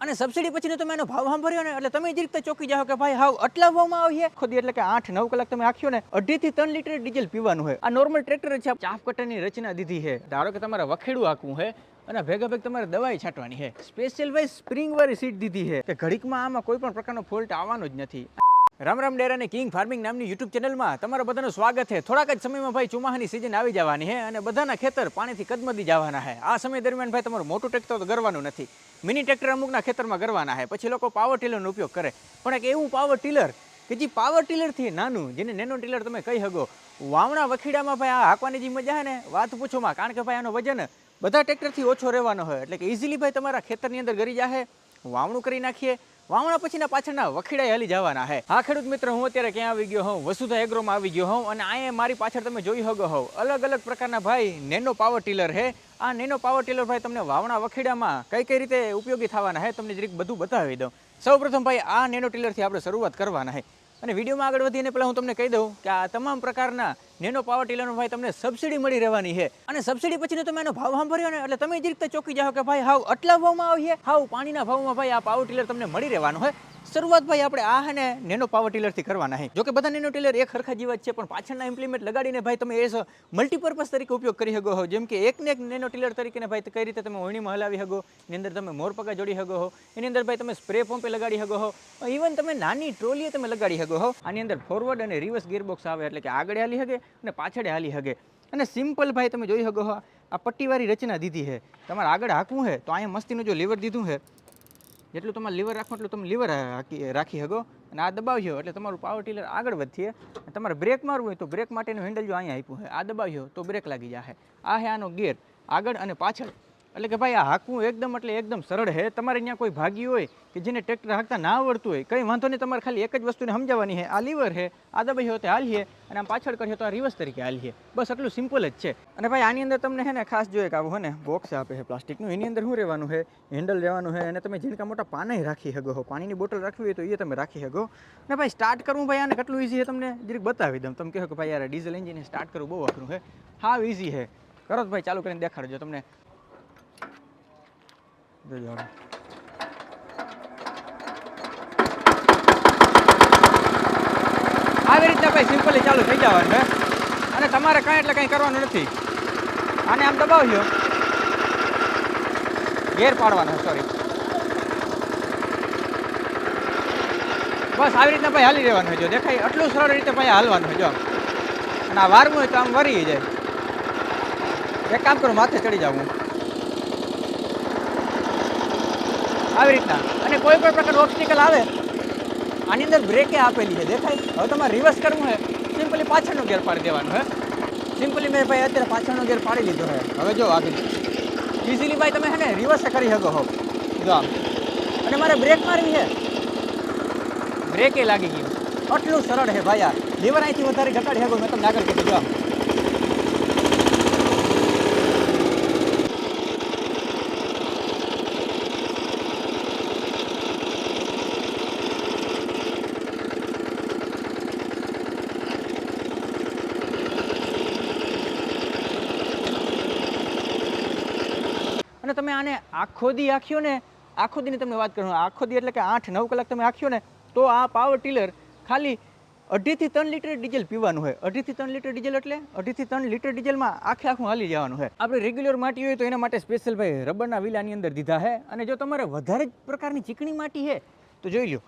અને સબસિડી પછીનો તમે એનો ભાવ સાંભળ્યો ને, એટલે તમે જ રીતે ચોકી જાઓ કે ભાઈ, હાવ, આટલા ભાવમાં આવીએ? ખુદ એટલે કે આઠ, નવ કલાક તમે આખ્યો ને, અઢીથી ત્રણ લીટર ડીઝલ પીવાનું હોય. આ નોર્મલ ટ્રેક્ટર છે ચાફ કટરની રચના દીધી છે. ધારો કે તમારે વખેડું આખવું છે અને ભેગા ભેગ તમારે દવાઈ છાંટવાની છે. સ્પેશિયલ વાઇઝ સ્પ્રિંગ વાળી સીટ દીધી છે. કે ઘડીકમાં આમાં કોઈ પણ પ્રકારનો ફોલ્ટ આવવાનો જ નથી. રામ રામ ડેરા અને કિંગ ફાર્મિંગ નામની યુટ્યુબ ચેનલમાં તમારા બધાનું સ્વાગત છે. થોડાક જ સમયમાં ભાઈ ચોમાહાની સિઝન આવી જવાની છે અને બધાના ખેતર પાણીથી કદમદી જવાના છે. આ સમય દરમિયાન ભાઈ તમારું મોટું ટ્રેક્ટર તો ગરવાનું નથી. મિની ટ્રેક્ટર અમુકના ખેતરમાં ગરવાના છે. પછી લોકો પાવર ટીલરનો ઉપયોગ કરે. પણ એક એવું પાવર ટીલર કે જે પાવર ટીલરથી નાનું, જેને નેનો ટીલર તમે કહી શકો. વાવણા વખીડામાં ભાઈ આ હાંકવાની જે મજા છે ને, વાત પૂછોમાં કારણ કે ભાઈ આનો વજન બધા ટ્રેક્ટરથી ઓછો રહેવાનો હોય. એટલે કે ઇઝીલી ભાઈ તમારા ખેતરની અંદર ગરી જાહે. વાવણું કરી નાખીએ. વાવણા પછીના પાછળના વખીડા હલી જવાના હે. હા, ખેડૂત મિત્ર, હું અત્યારે ક્યાં આવી ગયો હોઉં? વસુધા એગ્રોમાં આવી ગયો હોઉં અને અહીંયા મારી પાછળ તમે જોઈ શકો હોવ અલગ અલગ પ્રકારના ભાઈ નેનો પાવર ટીલર હે. આ નેનો પાવર ટીલર ભાઈ તમને વાવણા વખીડામાં કઈ કઈ રીતે ઉપયોગી થવાના હે, તમને જરીક બધું બતાવી દઉં. સૌપ્રથમ ભાઈ, આ નેનો ટીલરથી આપણે શરૂઆત કરવાના હે. અને વિડીયોમાં આગળ વધીને પહેલાં હું તમને કહી દઉં કે આ તમામ પ્રકારના નેનો પાવર ટીલરનો ભાઈ તમને સબસિડી મળી રહેવાની છે. અને સબસિડી પછીનો તમે એનો ભાવ સાંભળ્યો ને, એટલે તમે જ રીતે ચોકી જાઓ કે ભાઈ હાવ આટલા ભાવમાં આવીએ, હાવ પાણીના ભાવમાં ભાઈ આ પાવર ટીલર તમને મળી રહેવાનું હોય શરૂઆત ભાઈ આપણે આ હે નેનો પાવર ટીલરથી કરવાના છે જો કે બધા નેનો ટીલર એક સરખા જેવા જ છે, પણ પાછળના ઇમ્પ્લિમેન્ટ લગાડીને ભાઈ તમે એ મલ્ટીપર્પઝ તરીકે ઉપયોગ કરી શકો હો. જેમ કે એકને એક નેનો ટીલર તરીકે ભાઈ કઈ રીતે તમે ઓણીમાં હલાવી શકો, એની અંદર તમે મોરપકા જોડી શકો હો, એની અંદર ભાઈ તમે સ્પ્રે પંપે લગાડી શકો હો ઇવન તમે નાની ટ્રોલીએ તમે લગાડી શકો હો. આની અંદર ફોરવર્ડ અને રિવર્સ ગિયરબોક્સ આવે એટલે કે આગળ હાલી શકે અને પાછળ હાલી શકે. અને સિમ્પલ ભાઈ તમે જોઈ શકો હો, આ પટ્ટીવાળી રચના દીધી છે તમારે આગળ હાંકવું છે તો અહીંયા મસ્તીનું જો લીવર દીધું છે જેટલું તમારે લીવર રાખો એટલું તમે લીવર રાખી શકો. અને આ દબાવ્યો એટલે તમારું પાવર ટીલર આગળ વધીએ. તમારે બ્રેક મારવું હોય તો બ્રેક માટેનું હેન્ડલ જો અહીંયા આપ્યું હોય, આ દબાવ્યો તો બ્રેક લાગી જશે આ છે આનો ગેર આગળ અને પાછળ એટલે કે ભાઈ આ હાંકવું એકદમ એટલે એકદમ સરળ છે તમારે અહીંયા કોઈ ભાગી હોય કે જેને ટ્રેક્ટર હાંકતા ના આવડતું હોય, કંઈ વાંધો નહીં, તમારે ખાલી એક જ વસ્તુને સમજાવવાની છે આ લીવર છે આ દબાવ્યો તો હાલીએ અને આમ પાછળ કરીએ તો આ રિવર્સ તરીકે હાલીએ. બસ એટલું સિમ્પલ જ છે. અને ભાઈ આની અંદર તમને છે ને ખાસ જોઈએ કે આવું છે ને બોક્સ આપે છે પ્લાસ્ટિકનું, એની અંદર શું રહેવાનું છે હેન્ડલ રહેવાનું છે અને તમે ઝીણકા મોટા પાનાય રાખી શકો છો પાણીની બોટલ રાખવી હોય તો એ તમે રાખી શકો. અને ભાઈ સ્ટાર્ટ કરવું ભાઈ આને કેટલું ઇઝી છે તમને? જરીક બતાવી દઉં. તમે કહો કે ભાઈ યાર ડીઝલ એન્જિન સ્ટાર્ટ કરવું બહુ અઘરું છે હા ઇઝી છે કરો તો ભાઈ ચાલુ કરીને દેખાડજો તમને. હવે. આવી રીતના ભાઈ સિમ્પલી ચાલુ થઈ જવાનું અને તમારે કાંઈ એટલે કંઈ કરવાનું નથી. આને આમ દબાવજો. ગેર પાડવાનો સોરી બસ આવી રીતના ભાઈ હાલી રહેવાનું હોય જો, દેખાય આટલું સરળ રીતે ભાઈ હાલવાનું હોય જો. અને આ વારવું હોય તો આમ વરી જાય. એક કામ કરું, માથે ચડી જાઉં આવી રીતના અને કોઈ પણ પ્રકારનું ઓબ્સ્ટિકલ આવે, આની અંદર બ્રેકે આપેલી છે. દેખાય? હવે તમારે રિવર્સ કરવું છે સિમ્પલી પાછળનો ગેર પાડી દેવાનો, હે? સિમ્પલી મેં ભાઈ અત્યારે પાછળનો ગેર પાડી લીધો છે. હવે જો આગળ. ઇઝીલી ભાઈ તમે હે ને રિવર્સ કરી શકો હો જો આમ. અને મારે બ્રેક મારવી છે. બ્રેકે લાગી ગયું. આટલું સરળ છે ભાઈ આ. લીવર અહીંથી વધારે ઘટાડી શકો મેં તમને આગળ કીધું, જો આમ. અને તમે આને આખો દી આખ્યો ને આખો દીની તમને વાત કરું આખો દી એટલે કે આઠ, નવ કલાક તમે આખ્યો ને તો આ પાવર ટીલર ખાલી અઢીથી ત્રણ લીટર ડીઝલ પીવાનું હોય. અઢીથી ત્રણ લીટર ડીઝલ એટલે અઢીથી ત્રણ લીટર ડીઝલમાં આખે આખું હાલી જવાનું હોય. આપણે રેગ્યુલર માટી હોય તો એના માટે સ્પેશિયલ ભાઈ રબરના વ્હીલ આની અંદર દીધા છે અને જો તમારે વધારે જ પ્રકારની ચીકણી માટી છે તો જોઈ લો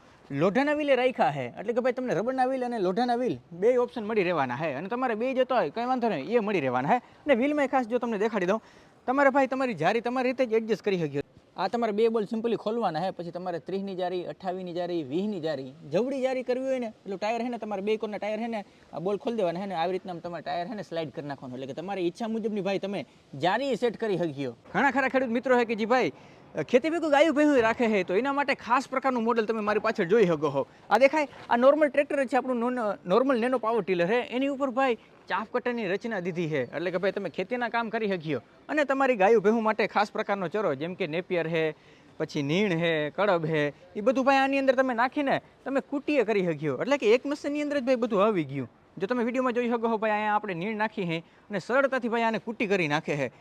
લોઢાના વ્હીલે રાખ્યા છે એટલે કે ભાઈ તમને રબરના વ્હીલ અને લોઢાના વ્હીલ બે ઓપ્શન મળી રહેવાના છે અને તમારે બે જતા હોય, કંઈ વાંધો નહીં, એ મળી રહેવાના છે અને વ્હીલમાં ખાસ જો તમને દેખાડી દઉં તમારે ભાઈ તમારી જારી તમારી રીતે જ એડજસ્ટ કરી શકીએ આ તમારે બે બોલ સિમ્પલી ખોલવાના હે પછી તમારે ત્રીસની જારી અઠાવીસની જારી વીસની જારી. જવડી જારી કરવી હોય ને એટલે ટાયર હે ને તમારે બે કોરના ટાયર હે ને આ બોલ ખોલી દેવાના હે ને આવી રીતના તમારે ટાયર છે ને સ્લાઇડ કરી નાખવાનું. એટલે કે તમારી ઈચ્છા મુજબની ભાઈ તમે જારી સેટ કરી શકીઓ ઘણા ખરા ખેડૂત મિત્રો છે કે જી ભાઈ ખેતી ભેગું ગાયું ભેહું રાખે છે તો એના માટે ખાસ પ્રકારનું મોડલ તમે મારી પાછળ જોઈ શકો હો. આ દેખાય, આ નોર્મલ ટ્રેક્ટર છે, આપણું નોર્મલ નેનો પાવર ટીલર છે એની ઉપર ભાઈ ચાફ કટરની રચના દીધી છે એટલે કે ભાઈ તમે ખેતીના કામ કરી શકીઓ અને તમારી ગાયું ભેહું માટે ખાસ પ્રકારનો ચરો, જેમ કે નેપિયર છે પછી નીણ છે કડબ છે એ બધું ભાઈ આની અંદર તમે નાખીને તમે કુટીએ કરી શકીઓ એટલે કે એક મશીનની અંદર જ ભાઈ બધું આવી ગયું. જો તમે વિડીયોમાં જોઈ શકો હો, ભાઈ અહીંયા આપણે નીણ નાખી છે અને સરળતાથી ભાઈ આને કુટી કરી નાખે છે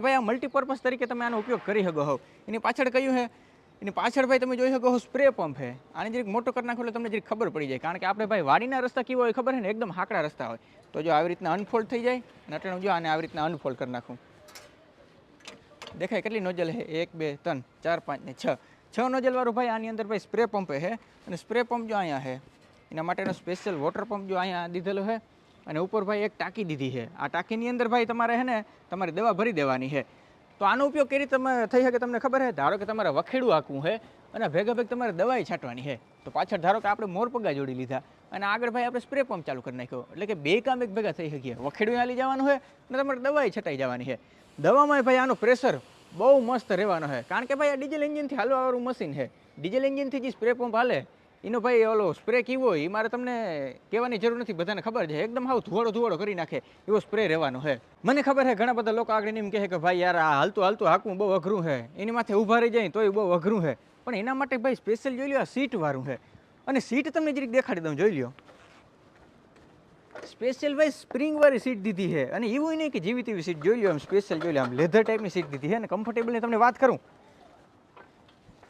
એટલે ભાઈ આ મલ્ટીપર્પઝ તરીકે તમે આનો ઉપયોગ કરી શકો હો. એની પાછળ કયું છે? એની પાછળ ભાઈ તમે જોઈ શકો સ્પ્રે પંપ છે. આને જરીક મોટો કરી નાખો એટલે તમને જરીક ખબર પડી જાય. કારણ કે આપણે ભાઈ વાડીના રસ્તા કેવો હોય ખબર છે ને? એકદમ હાકડા રસ્તા હોય. તો જો આવી રીતના અનફોલ્ડ થઈ જાય અને અટાણું જો આને આવી રીતના અનફોલ્ડ કરી નાખું. દેખાય કેટલી નોજલ છે? એક, બે, ત્રણ, ચાર, પાંચ ને છ. છ નોજલવાળું ભાઈ આની અંદર ભાઈ સ્પ્રે પંપ છે. અને સ્પ્રે પંપ જો અહીંયા છે, એના માટેનો સ્પેશિયલ વોટર પંપ જો અહીંયા દીધેલો છે. અને ઉપર ભાઈ એક ટાંકી દીધી છે. આ ટાંકીની અંદર ભાઈ તમારે હે ને, તમારી દવા ભરી દેવાની છે. તો આનો ઉપયોગ કઈ રીતે તમે થઈ શકે તમને ખબર છે? ધારો કે તમારે વખેડું હાંકવું છે અને ભેગા ભેગ તમારે દવાઈ છાંટવાની છે. તો પાછળ ધારો કે આપણે મોરપગા જોડી લીધા અને આગળ ભાઈ આપણે સ્પ્રે પંપ ચાલુ કરી નાખ્યો. એટલે કે બે કામ એક ભેગા થઈ શકીએ. વખેડું હાલી જવાનું છે અને તમારે દવાઈ છટાઈ જવાની છે. દવામાં ભાઈ આનો પ્રેશર બહુ મસ્ત રહેવાનો છે. કારણ કે ભાઈ આ ડીઝલ એન્જિનથી હાલવાવાળું મશીન છે. ડીઝલ એન્જિનથી જે સ્પ્રે પંપ હાલે એનો ભાઈ ઓલો સ્પ્રે કેવો એ મારે તમને કહેવાની જરૂર નથી, બધાને ખબર છે. એકદમ હાવ ધુવાડો ધુવાડો કરી નાખે, એવો સ્પ્રે રહેવાનો છે. મને ખબર છે, ઘણા બધા લોકો આગળ એમ કહે કે, ભાઈ યાર, આ હાલતું હાલતું હાકવું બહુ અઘરું છે. એની માથે ઊભા રહી જાય તોય બહુ અઘરું છે. પણ એના માટે ભાઈ સ્પેશિયલ જોઈ લો આ સીટ વાળું છે. અને સીટ તમને જરીક દેખાડી દઉં, જોઈ લ્યો. સ્પેશિયલ ભાઈ સ્પ્રિંગવાળી સીટ દીધી છે. અને એવું નહીં કે જેવી તેવી સીટ જોઈ લો આમ સ્પેશિયલ જોઈ લો આમ લેધર ટાઈપની સીટ દીધી છે. અને કમ્ફર્ટેબલની તમને વાત કરું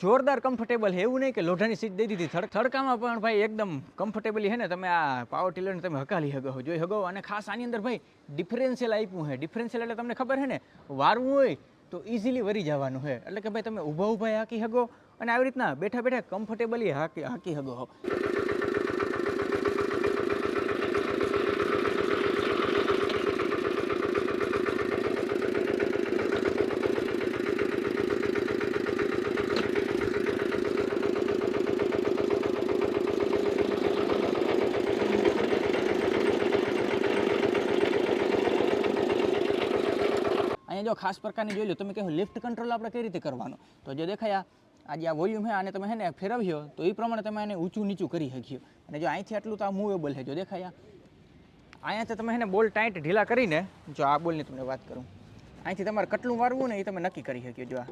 જોરદાર કમ્ફર્ટેબલ છે. એવું નહીં કે લોઢાની સીટ દઈ દીધી. થડ, થડકામાં પણ ભાઈ એકદમ કમ્ફર્ટેબલી છે ને. તમે આ પાવર ટીલરને તમે હકાલી શકો જોઈ હગો. અને ખાસ આની અંદર ભાઈ ડિફરન્શિયલ આપ્યું છે. ડિફરન્શિયલ એટલે તમને ખબર છે ને, વારવું હોય તો ઇઝીલી વરી જવાનું છે. એટલે કે ભાઈ તમે ઊભા ઊભા હાકી શકો અને આવી રીતના બેઠા બેઠા કમ્ફર્ટેબલી હાકી હાકી શકો જો ખાસ પ્રકારની જોઈ લો, તમે કહો લિફ્ટ કંટ્રોલ આપણે કઈ રીતે કરવાનો? તો જો દેખાયા આજે આ વોલ્યુમ છે, આને તમે હે ને ફેરવ્યો, તો એ પ્રમાણે તમે એને ઊંચું નીચું કરી શક્યો અને જો અહીંથી આટલું તો આ મૂવેબલ છે, જો દેખાયા અહીંયાથી તમે એને બોલ ટાઈટ ઢીલા કરીને, જો આ બોલની તમને વાત કરું. અહીંથી તમારે કેટલું વારવું ને એ તમે નક્કી કરી શક્યો જો આ.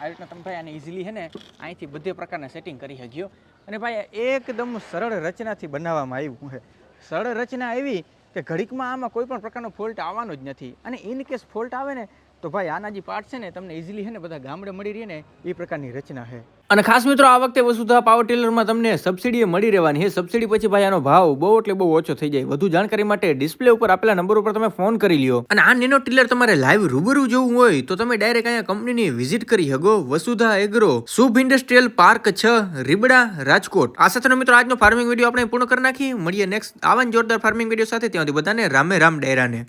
આ રીતના તમે ભાઈ આને ઇઝીલી છે ને અહીંથી બધે પ્રકારના સેટિંગ કરી શક્યો અને ભાઈ એકદમ સરળ રચનાથી બનાવવામાં આવ્યું છે. સરળ રચના એવી કે ઘડીકમાં આમાં કોઈ પણ પ્રકારનો ફોલ્ટ આવવાનો જ નથી. અને ઇન કેસ ફોલ્ટ આવે ને, તો ભાઈ આના જે પાર્ટ છે ને, તમને ઇઝીલી છે ને બધા ગામડે મળી રહે ને, એ પ્રકારની રચના છે અને ખાસ મિત્રો, આ વખતે વસુધા પાવર ટેલરમાં તમને સબસિડી મળી રહેવાની છે. સબસિડી પછી ભાઈ આનો ભાવ બહુ એટલે બહુ ઓછો થઈ જાય. વધુ જાણકારી માટે ડિસ્પ્લે ઉપર આપેલા નંબર ઉપર તમે ફોન કરી લ્યો. અને આ નેનો ટીલર તમારે લાઈવ રૂબરૂ જોવું હોય તો તમે ડાયરેક્ટ અહીંયા કંપનીની વિઝિટ કરી શકો. Vasudha agro Shubh industrial park છ, રીબડા, રાજકોટ. આ સાથેનો મિત્રો, આજનો ફાર્મિંગ વીડિયો આપણે પૂર્ણ કરી નાખી મળીએ નેક્સ્ટ આવા જોરદાર ફાર્મિંગ વીડિયો સાથે. ત્યાંથી બધાને રામે રામ ડેરાને